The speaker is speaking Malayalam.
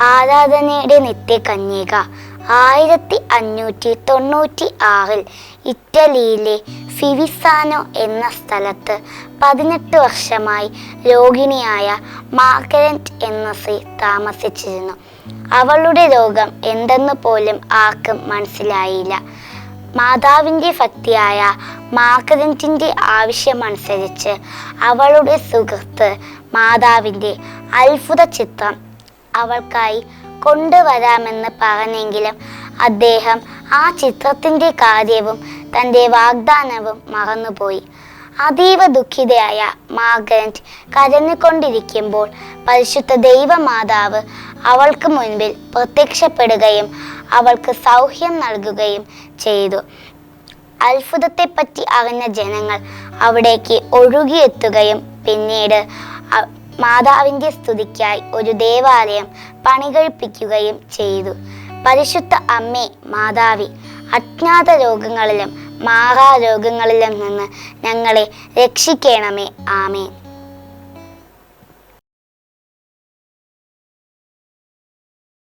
ആരാധനയുടെ നിത്യകന്യക. ആയിരത്തി അഞ്ഞൂറ്റി തൊണ്ണൂറ്റി ആറിൽ ഇറ്റലിയിലെ ഫിവിസാനോ എന്ന സ്ഥലത്ത് പതിനെട്ട് വർഷമായി രോഗിണിയായ മാർഗരറ്റ് എന്ന സ്ത്രീ താമസിച്ചിരുന്നു. അവളുടെ രോഗം എന്തെന്ന് പോലും ആർക്കും മനസ്സിലായില്ല. മാതാവിന്റെ ഭക്തിയായ മാർഗരറ്റിന്റെ ആവശ്യമനുസരിച്ച് അവളുടെ സുഹൃത്ത് മാതാവിന്റെ അത്ഭുത ചിത്രം അവൾക്കായി കൊണ്ടുവരാമെന്ന് പറഞ്ഞെങ്കിലും അദ്ദേഹം ആ ചിത്രത്തിന്റെ കാര്യവും തന്റെ വാഗ്ദാനവും മറന്നുപോയി. അതീവ ദുഃഖിതയായ മാർഗരറ്റ് കരഞ്ഞുകൊണ്ടിരിക്കുമ്പോൾ പരിശുദ്ധ ദൈവമാതാവ് അവൾക്ക് മുൻപിൽ പ്രത്യക്ഷപ്പെടുകയും അവൾക്ക് സൗഖ്യം നൽകുകയും ചെയ്തു. അത്ഭുതത്തെപ്പറ്റി അറിഞ്ഞ ജനങ്ങൾ അവിടേക്ക് ഒഴുകിയെത്തുകയും പിന്നീട് മാതാവിന്റെ സ്തുതിക്കായി ഒരു ദേവാലയം പണികഴിപ്പിക്കുകയും ചെയ്തു. പരിശുദ്ധ അമ്മേ മാതാവി അജ്ഞാത രോഗങ്ങളിലും മാറാ രോഗങ്ങളിലും നിന്ന് ഞങ്ങളെ രക്ഷിക്കണമേ. ആമേൻ.